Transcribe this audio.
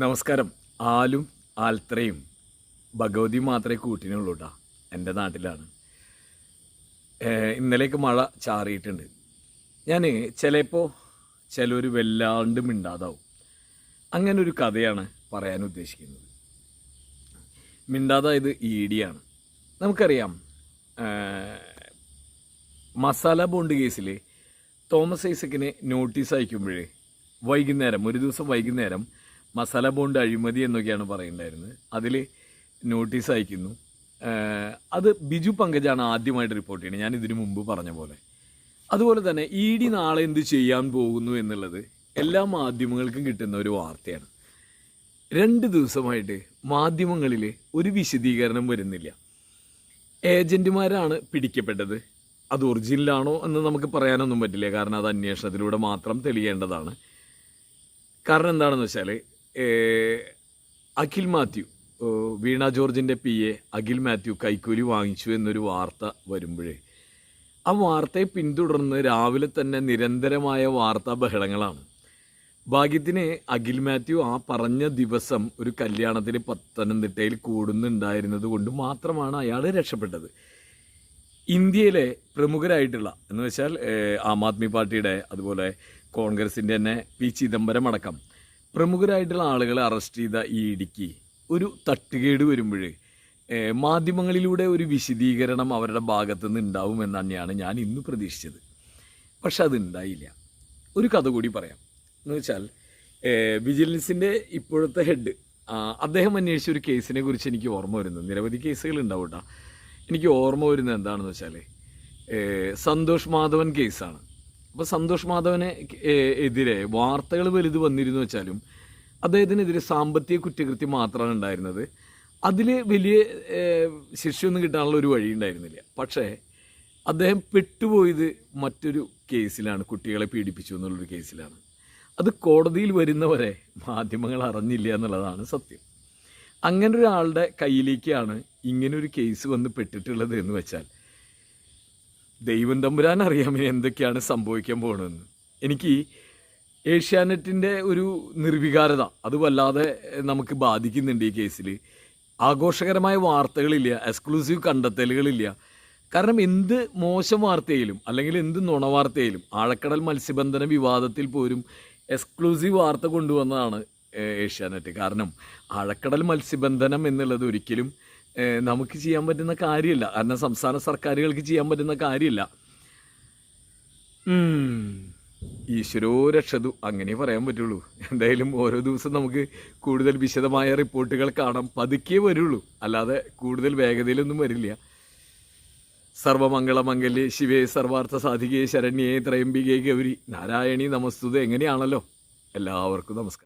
നമസ്കാരം. ആലും ആൽത്രയും ഭഗവതി മാത്രമേ കൂട്ടിനുള്ളൂ കേട്ടോ എന്റെ നാട്ടിലാണ്. ഇന്നലേക്ക് മഴ ചാറിയിട്ടുണ്ട്. ഞാൻ ചിലപ്പോൾ ചിലർ വല്ലാണ്ട് മിണ്ടാതാവും. അങ്ങനെ ഒരു കഥയാണ് പറയാൻ ഉദ്ദേശിക്കുന്നത്. മിണ്ടാതായത് ഈടിയാണ് നമുക്കറിയാം മസാല ബോണ്ട് കേസിൽ തോമസ് ഐസക്കിനെ നോട്ടീസ് അയക്കുമ്പോഴേ വൈകുന്നേരം ഒരു ദിവസം വൈകുന്നേരം മസാല ബോണ്ട് അഴിമതി എന്നൊക്കെയാണ് പറയുന്നുണ്ടായിരുന്നത്. അതിൽ നോട്ടീസ് അയക്കുന്നു. അത് ബിജു പങ്കജാണ് ആദ്യമായിട്ട് റിപ്പോർട്ട് ചെയ്യുന്നത്. ഞാൻ ഇതിനു മുമ്പ് പറഞ്ഞ പോലെ. അതുപോലെ തന്നെ ഇ ഡി നാളെ എന്ത് ചെയ്യാൻ പോകുന്നു എന്നുള്ളത് എല്ലാ മാധ്യമങ്ങൾക്കും കിട്ടുന്ന ഒരു വാർത്തയാണ്. രണ്ട് ദിവസമായിട്ട് മാധ്യമങ്ങളിൽ ഒരു വിശദീകരണം വരുന്നില്ല. ഏജന്റുമാരാണ് പിടിക്കപ്പെട്ടത്. അത് ഒറിജിനലാണോ എന്ന് നമുക്ക് പറയാനൊന്നും പറ്റില്ല. കാരണം അത് അന്വേഷണത്തിലൂടെ മാത്രം തെളിയേണ്ടതാണ്. കാരണം എന്താണെന്ന് വെച്ചാൽ അഖിൽ മാത്യു വീണ ജോർജിന്റെ പി എ അഖിൽ മാത്യു കൈക്കൂലി വാങ്ങിച്ചു എന്നൊരു വാർത്ത വരുമ്പോഴേ ആ വാർത്തയെ പിന്തുടർന്ന് രാവിലെ തന്നെ നിരന്തരമായ വാർത്താ ബഹളങ്ങളാണ്. ഭാഗ്യത്തിന് അഖിൽ മാത്യു ആ പറഞ്ഞ ദിവസം ഒരു കല്യാണത്തിൽ പത്തനംതിട്ടയിൽ കൂടുന്നുണ്ടായിരുന്നത് കൊണ്ട് മാത്രമാണ് അയാൾ രക്ഷപ്പെട്ടത്. ഇന്ത്യയിലെ പ്രമുഖരായിട്ടുള്ള എന്ന് വെച്ചാൽ ആം ആദ്മി പാർട്ടിയുടെ അതുപോലെ കോൺഗ്രസിന്റെ തന്നെ പി ചിദംബരം അടക്കം പ്രമുഖരായിട്ടുള്ള ആളുകളെ അറസ്റ്റ് ചെയ്ത ഈ ഇടുക്കി ഒരു തട്ടുകേട് വരുമ്പോൾ മാധ്യമങ്ങളിലൂടെ ഒരു വിശദീകരണം അവരുടെ ഭാഗത്തു നിന്ന് ഉണ്ടാവുമെന്ന് തന്നെയാണ് ഞാൻ ഇന്ന് പ്രതീക്ഷിച്ചത്. പക്ഷെ അത് ഉണ്ടായില്ല ഒരു കഥ കൂടി പറയാം. എന്ന് വെച്ചാൽ വിജിലൻസിന്റെ ഇപ്പോഴത്തെ ഹെഡ് അദ്ദേഹം അന്വേഷിച്ച ഒരു കേസിനെ കുറിച്ച് എനിക്ക് ഓർമ്മ വരുന്നു. നിരവധി കേസുകൾ ഉണ്ടാവും എനിക്ക് ഓർമ്മ വരുന്നത് എന്താണെന്ന് വെച്ചാൽ സന്തോഷ് മാധവൻ കേസാണ്. അപ്പോൾ സന്തോഷ് മാധവനെ എതിരെ വാർത്തകൾ വലുത് വന്നിരുന്നു വെച്ചാലും അദ്ദേഹത്തിനെതിരെ സാമ്പത്തിക കുറ്റകൃത്യം മാത്രമാണ് ഉണ്ടായിരുന്നത്. അതിൽ വലിയ ശിക്ഷ ശിക്ഷയൊന്നും കിട്ടാനുള്ള ഒരു വഴി ഉണ്ടായിരുന്നില്ല. പക്ഷേ അദ്ദേഹം പെട്ടുപോയത് മറ്റൊരു കേസിലാണ്. കുട്ടികളെ പീഡിപ്പിച്ചു എന്നുള്ളൊരു കേസിലാണ്. അത് കോടതിയിൽ വരുന്നവരെ മാധ്യമങ്ങൾ അറിഞ്ഞില്ല എന്നുള്ളതാണ് സത്യം. അങ്ങനെ ഒരാളുടെ കയ്യിലേക്കാണ് ഇങ്ങനൊരു കേസ് വന്ന് പെട്ടിട്ടുള്ളത് എന്ന് വെച്ചാൽ ദൈവം തമ്പുരാൻ അറിയാം ഇനി എന്തൊക്കെയാണ് സംഭവിക്കാൻ പോകണമെന്ന് എനിക്ക് ഏഷ്യാനെറ്റിന്റെ ഒരു നിർവികാരത അത് വല്ലാതെ നമുക്ക് ബാധിക്കുന്നുണ്ട് ഈ കേസിൽ ആഘോഷകരമായ വാർത്തകളില്ല എക്സ്ക്ലൂസീവ് കണ്ടെത്തലുകളില്ല. കാരണം എന്ത് മോശം വാർത്തയിലും അല്ലെങ്കിൽ എന്ത് നുണ വാർത്തയിലും ആഴക്കടൽ മത്സ്യബന്ധന വിവാദത്തിൽ പോലും എക്സ്ക്ലൂസീവ് വാർത്ത കൊണ്ടുവന്നതാണ് ഏഷ്യാനെറ്റ്. കാരണം ആഴക്കടൽ മത്സ്യബന്ധനം എന്നുള്ളത് ഒരിക്കലും നമുക്ക് ചെയ്യാൻ പറ്റുന്ന കാര്യമില്ല. കാരണം സംസ്ഥാന സർക്കാരുകൾക്ക് ചെയ്യാൻ പറ്റുന്ന കാര്യമില്ല. ഈശ്വരോ രക്ഷതു. അങ്ങനെ പറയാൻ പറ്റുള്ളൂ. എന്തായാലും ഓരോ ദിവസം നമുക്ക് കൂടുതൽ വിശദമായ റിപ്പോർട്ടുകൾ കാണാം. പതുക്കേ വരുള്ളൂ. അല്ലാതെ കൂടുതൽ വേഗതയിലൊന്നും വരില്ല. സർവമംഗളമംഗല്യേ ശിവേ സർവാർത്ഥ സാധികേ ശരണ്യേ ത്രയംബികേ ഗൗരി നാരായണി നമസ്തുത. എങ്ങനെയാണല്ലോ? എല്ലാവർക്കും നമസ്കാരം.